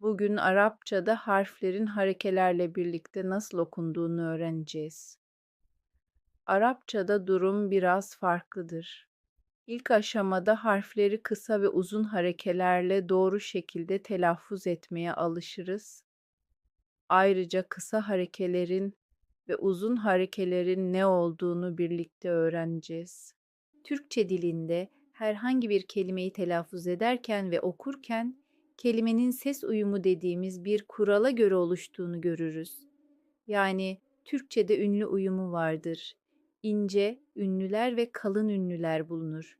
Bugün Arapçada harflerin harekelerle birlikte nasıl okunduğunu öğreneceğiz. Arapçada durum biraz farklıdır. İlk aşamada harfleri kısa ve uzun harekelerle doğru şekilde telaffuz etmeye alışırız. Ayrıca kısa harekelerin ve uzun harekelerin ne olduğunu birlikte öğreneceğiz. Türkçe dilinde herhangi bir kelimeyi telaffuz ederken ve okurken kelimenin ses uyumu dediğimiz bir kurala göre oluştuğunu görürüz. Yani Türkçede ünlü uyumu vardır. İnce ünlüler ve kalın ünlüler bulunur.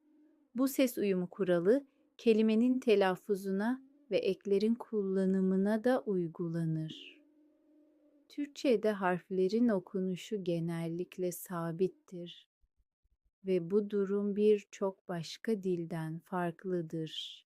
Bu ses uyumu kuralı kelimenin telaffuzuna ve eklerin kullanımına da uygulanır. Türkçe'de harflerin okunuşu genellikle sabittir ve bu durum birçok başka dilden farklıdır.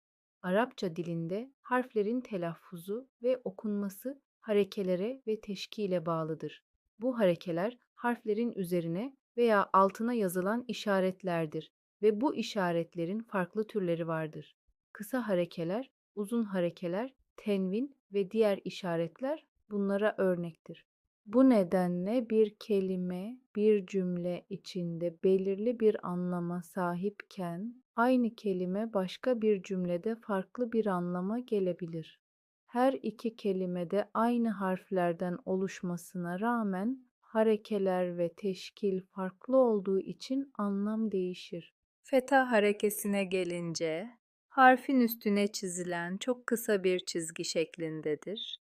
Arapça dilinde harflerin telaffuzu ve okunması harekelere ve teşkile bağlıdır. Bu harekeler harflerin üzerine veya altına yazılan işaretlerdir ve bu işaretlerin farklı türleri vardır. Kısa harekeler, uzun harekeler, tenvin ve diğer işaretler bunlara örnektir. Bu nedenle bir kelime bir cümle içinde belirli bir anlama sahipken aynı kelime başka bir cümlede farklı bir anlama gelebilir. Her iki kelimede aynı harflerden oluşmasına rağmen harekeler ve teşkil farklı olduğu için anlam değişir. Feta harekesine gelince harfin üstüne çizilen çok kısa bir çizgi şeklindedir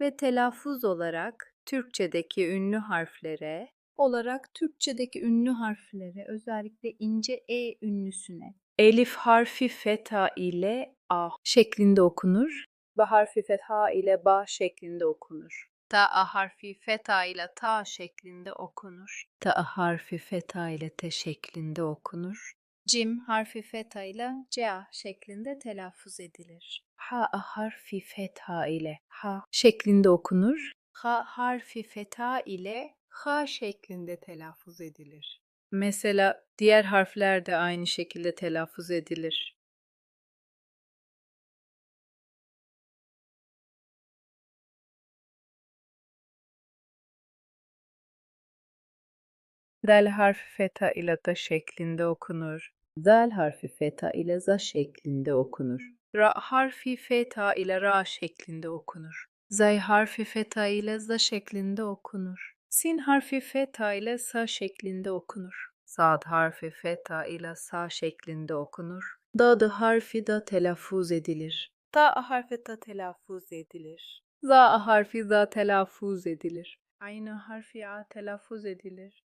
ve telaffuz olarak Türkçedeki ünlü harflere olarak Türkçedeki ünlü harflere özellikle ince e ünlüsüne elif harfi feta ile a şeklinde okunur ve harfi fetha ile ba şeklinde okunur. Ta harfi feta ile ta şeklinde okunur. Ta harfi feta ile te şeklinde okunur. Cim harfi feta ile ca şeklinde telaffuz edilir. Ha harfi fetha ile ha şeklinde okunur. Ha harfi feta ile ha şeklinde telaffuz edilir. Mesela diğer harfler de aynı şekilde telaffuz edilir. Dal harfi feta ile da şeklinde okunur. Zal harfi feta ile za şeklinde okunur. Ra harfi feta ile ra şeklinde okunur. Zay harfi feta ile za şeklinde okunur. Sin harfi feta ile sa şeklinde okunur. Sad harfi feta ile sa şeklinde okunur. Dad harfi da telaffuz edilir. Ta harfi da telaffuz edilir. Za harfi za telaffuz edilir. Aynı harfi a telaffuz edilir.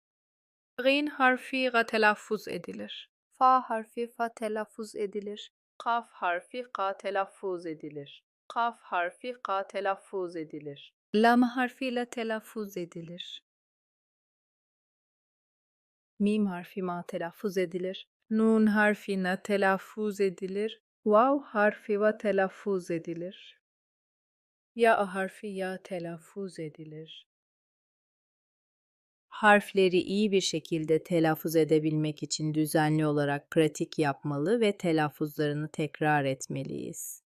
Gin harfi ga telaffuz edilir. Fa harfi fa telaffuz edilir. Kaf harfi ka telaffuz edilir. Kaf harfi ka telaffuz edilir. Lam harfiyle telaffuz edilir. Mim harfi ma telaffuz edilir. Nun harfi na telaffuz edilir. Vav harfi va telaffuz edilir. Ya harfi ya telaffuz edilir. Harfleri iyi bir şekilde telaffuz edebilmek için düzenli olarak pratik yapmalı ve telaffuzlarını tekrar etmeliyiz.